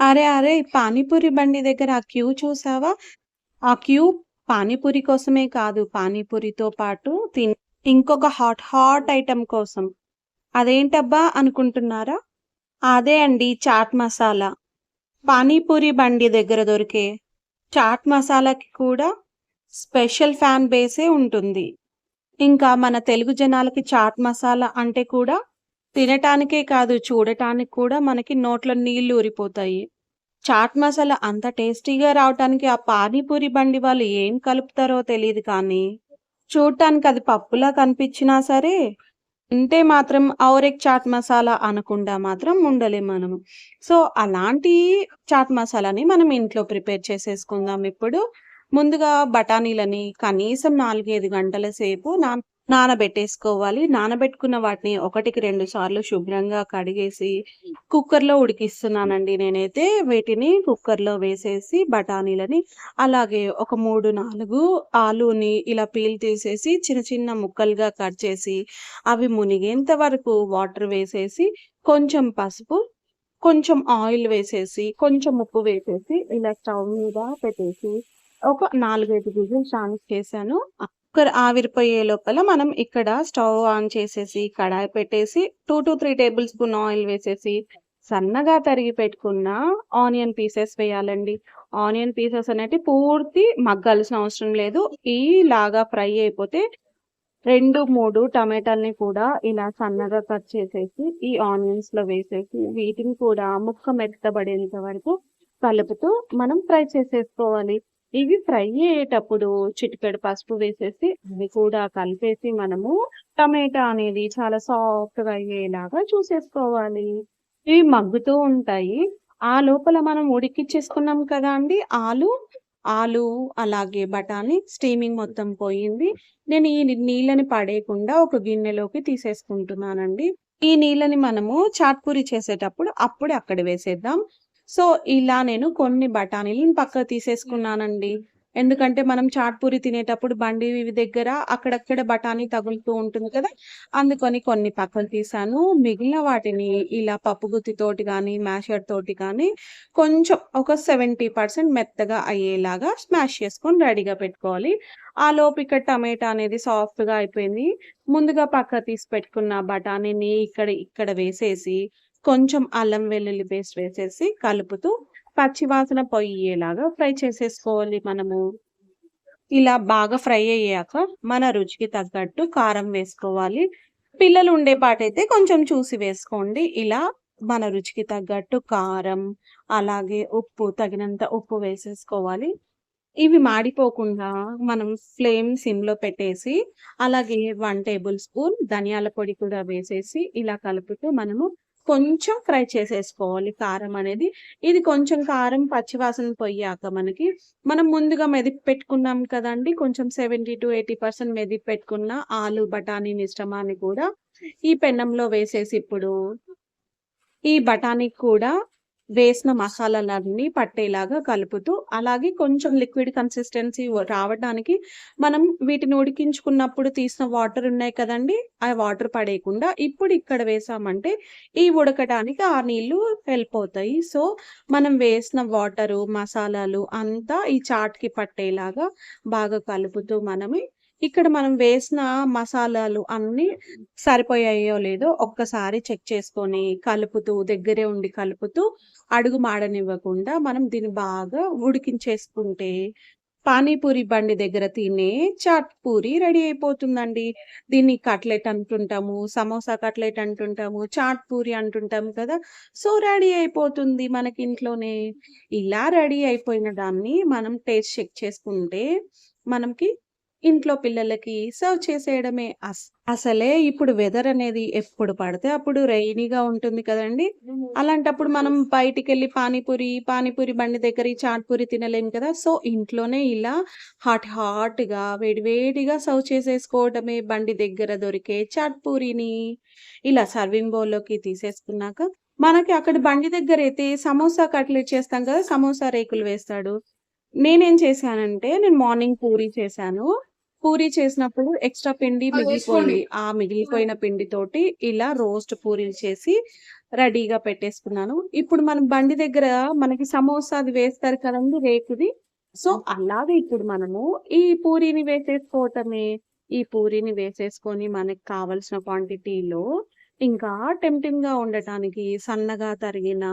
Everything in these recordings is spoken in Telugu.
అరే! అరే! పానీపూరి బండి దగ్గర ఆ క్యూ చూసావా? ఆ క్యూ పానీపూరి కోసమే కాదు. పానీపూరితో పాటు తిని ఇంకొక హాట్ హాట్ ఐటెం కోసం. అదేంటబ్బా అనుకుంటున్నారా? అదే అండి చాట్ మసాలా. పానీపూరి బండి దగ్గర దొరికే చాట్ మసాలాకి కూడా స్పెషల్ ఫ్యాన్ బేసే ఉంటుంది. ఇంకా మన తెలుగు జనాలకి చాట్ మసాలా అంటే కూడా తినటానికే కాదు చూడటానికి కూడా మనకి నోట్లో నీళ్ళు ఊరిపోతాయి. చాట్ మసాలా అంత టేస్టీగా రావటానికి ఆ పానీపూరి బండి వాళ్ళు ఏం కలుపుతారో తెలియదు కానీ, చూడటానికి అది పప్పులా కనిపించినా సరే, ఉంటే మాత్రం ఔరెక్ చాట్ మసాలా అనకుండా మాత్రం ఉండలేం మనము. సో, అలాంటి చాట్ మసాలాని మనం ఇంట్లో ప్రిపేర్ చేసేసుకుందాం ఇప్పుడు. ముందుగా బఠానీలని కనీసం 4, 5 గంటల సేపు నా నానబెట్టేసుకోవాలి. నానబెట్టుకున్న వాటిని ఒకటికి రెండు సార్లు శుభ్రంగా కడిగేసి కుక్కర్‌లో ఉడికిస్తున్నానండి నేనైతే. వీటిని కుక్కర్‌లో వేసేసి బఠానీలని, అలాగే ఒక 3, 4 ఆలూని ఇలా పీల్ తీసేసి చిన్న చిన్న ముక్కలుగా కట్ చేసి, అవి మునిగేంత వరకు వాటర్ వేసేసి, కొంచెం పసుపు, కొంచెం ఆయిల్ వేసేసి, కొంచెం ఉప్పు వేసేసి, ఇలా స్టవ్ మీద పెట్టేసి, ఒక 4, 5 విజిల్స్ చేశాను కుక్కర్ ఆవిరిపోయే లోపల మనం ఇక్కడ స్టవ్ ఆన్ చేసేసి, కడాయి పెట్టేసి 2-3 టేబుల్ స్పూన్ ఆయిల్ వేసేసి, సన్నగా తరిగి పెట్టుకున్న ఆనియన్ పీసెస్ వేయాలండి. ఆనియన్ పీసెస్ అనేది పూర్తి మగ్గాల్సిన అవసరం లేదు. ఈలాగా ఫ్రై అయిపోతే రెండు మూడు టమాటాలని కూడా ఇలా సన్నగా కట్ చేసేసి, ఈ ఆనియన్స్‌లో వేసేసి, వీటిని కూడా ముక్క మెత్తబడేంత వరకు కలుపుతూ మనం ఫ్రై చేసేసుకోవాలి. ఇవి ఫ్రై అయ్యేటప్పుడు చిటికెడు పసుపు వేసేసి, అవి కూడా కలిపేసి మనము టమాటా అనేది చాలా సాఫ్ట్‌గా అయ్యేలాగా చూసేసుకోవాలి. ఇవి మగ్గుతూ ఉంటాయి. ఆ లోపల మనం ఉడికిచ్చేసుకున్నాం కదా అండి ఆలు, ఆలు అలాగే బఠానీ స్టీమింగ్ మొత్తం పోయింది. నేను ఈ నీళ్ళని పడేయకుండా ఒక గిన్నెలోకి తీసేసుకుంటున్నానండి. ఈ నీళ్ళని మనము చాట్పూరి చేసేటప్పుడు అప్పుడే అక్కడ వేసేద్దాం. సో, ఇలా నేను కొన్ని బఠానీలను పక్కకు తీసేసుకున్నానండి. ఎందుకంటే మనం చాట్ పూరి తినేటప్పుడు బండి దగ్గర అక్కడక్కడ బఠానీ తగులుతూ ఉంటుంది కదా! అందుకని కొన్ని పక్కన తీసాను మిగిలిన వాటిని ఇలా పప్పు గుత్తితోటి కానీ మ్యాషర్ తోటి కానీ కొంచెం ఒక 70% మెత్తగా అయ్యేలాగా స్మాష్ చేసుకొని రెడీగా పెట్టుకోవాలి. ఆ లోపు ఇక్కడ టమాటా అనేది సాఫ్ట్‌గా అయిపోయింది. ముందుగా పక్క తీసి పెట్టుకున్న బఠానీని ఇక్కడ ఇక్కడ వేసేసి, కొంచెం అల్లం వెల్లుల్లి పేస్ట్ వేసేసి కలుపుతూ పచ్చివాసన పొయ్యేలాగా ఫ్రై చేసేసుకోవాలి మనము. ఇలా బాగా ఫ్రై అయ్యాక మన రుచికి తగ్గట్టు కారం వేసుకోవాలి. పిల్లలు ఉండే పాటైతే కొంచెం చూసి వేసుకోండి. ఇలా మన రుచికి తగ్గట్టు కారం, అలాగే ఉప్పు తగినంత ఉప్పు వేసేసుకోవాలి. ఇవి మాడిపోకుండా మనం ఫ్లేమ్ సిమ్‌లో పెట్టేసి, అలాగే వన్ టేబుల్ స్పూన్ ధనియాల పొడి కూడా వేసేసి, ఇలా కలుపుతూ మనము కొంచెం ఫ్రై చేసేసుకోవాలి కారం అనేది. ఇది కొంచెం కారం పచ్చివాసన పోయాక మనకి మనం ముందుగా మెదిపి పెట్టుకున్నాం కదండి కొంచెం 70-80% మెదిపి పెట్టుకున్న ఆలు, బఠానీ మిశ్రమాన్ని కూడా ఈ పెన్నంలో వేసేసి ఇప్పుడు ఈ బఠానీకి కూడా వేసిన మసాలాలన్నీ పట్టేలాగా కలుపుతూ, అలాగే కొంచెం లిక్విడ్ కన్సిస్టెన్సీ రావడానికి మనం వీటిని ఉడికించుకున్నప్పుడు తీసిన వాటర్ ఉన్నాయి కదండి ఆ వాటర్ పడేయకుండా ఇప్పుడు ఇక్కడ వేసామంటే ఈ ఉడకటానికి ఆ నీళ్ళు అవుతాయి. సో, మనం వేసిన వాటరు, మసాలాలు అంతా ఈ చాట్‌కి పట్టేలాగా బాగా కలుపుతూ మనమే ఇక్కడ మనం వేసిన మసాలాలు అన్నీ సరిపోయాయో లేదో ఒక్కసారి చెక్ చేసుకొని, కలుపుతూ దగ్గరే ఉండి కలుపుతూ, అడుగు మాడనివ్వకుండా మనం దీన్ని బాగా ఉడికించేసుకుంటే, పానీపూరి బండి దగ్గర తినే చాట్ పూరి రెడీ అయిపోతుందండి. దీన్ని కట్లెట్ అంటుంటాము, సమోసా కట్లెట్ అంటుంటాము, చాట్ పూరి అంటుంటాము కదా! సో, రెడీ అయిపోతుంది మనకి ఇంట్లోనే. ఇలా రెడీ అయిపోయిన దాన్ని మనం టేస్ట్ చెక్ చేసుకుంటే, మనకి ఇంట్లో పిల్లలకి సర్వ్ చేసేయడమే. అస్ అసలే ఇప్పుడు వెదర్ అనేది ఎప్పుడు పడితే అప్పుడు రెయినీగా ఉంటుంది కదండీ! అలాంటప్పుడు మనం బయటికెళ్ళి పానీపూరి, పానీపూరి బండి దగ్గర చాట్ పూరి తినలేం కదా! సో, ఇంట్లోనే ఇలా హాట్ హాట్‌గా వేడి వేడిగా సర్వ్ చేసేసుకోవడమే బండి దగ్గర దొరికే చాట్ పూరిని. ఇలా సర్వింగ్ బౌల్‌లోకి తీసేసుకున్నాక, మనకి అక్కడ బండి దగ్గరైతే సమోసా కట్లెట్ చేస్తాం కదా! సమోసా రేకులు వేస్తాడు. నేనేం చేశానంటే, నేను మార్నింగ్ పూరి చేశాను. పూరి చేసినప్పుడు ఎక్స్‌ట్రా పిండి మిగిలిపోయింది. ఆ మిగిలిపోయిన పిండితోటి ఇలా రోస్ట్ పూరీలు చేసి, రెడీగా పెట్టేసుకున్నాను. ఇప్పుడు మనం బండి దగ్గర మనకి సమోసా అది వేస్తారు కదండీ రేకుది. సో, అలాగే ఇప్పుడు మనము ఈ పూరీని వేసేసుకోవటమే. ఈ పూరీని వేసేసుకొని మనకు కావాల్సిన క్వాంటిటీలో ఇంకా టెంప్టింగ్‌గా ఉండటానికి సన్నగా తరిగిన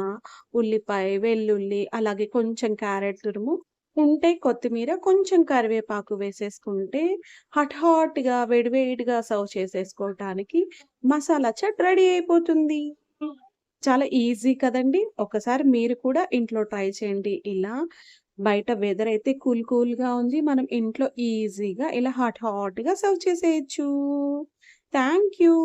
ఉల్లిపాయ, వెల్లుల్లి అలాగే కొంచెం క్యారెట్ తురుము, ఉంటే కొత్తిమీర, కొంచెం కరివేపాకు వేసేసుకుంటే హాట్ హాట్‌గా వేడివేడిగా సర్వ్ చేసేసుకోవటానికి మసాలా చట్ రెడీ అయిపోతుంది. చాలా ఈజీ కదండీ! ఒకసారి మీరు కూడా ఇంట్లో ట్రై చేయండి. ఇలా బయట వెదర్ అయితే కూల్ కూల్‌గా ఉంది. మనం ఇంట్లో ఈజీగా ఇలా హాట్ హాట్‌గా సర్వ్ చేసేయొచ్చు. Thank you.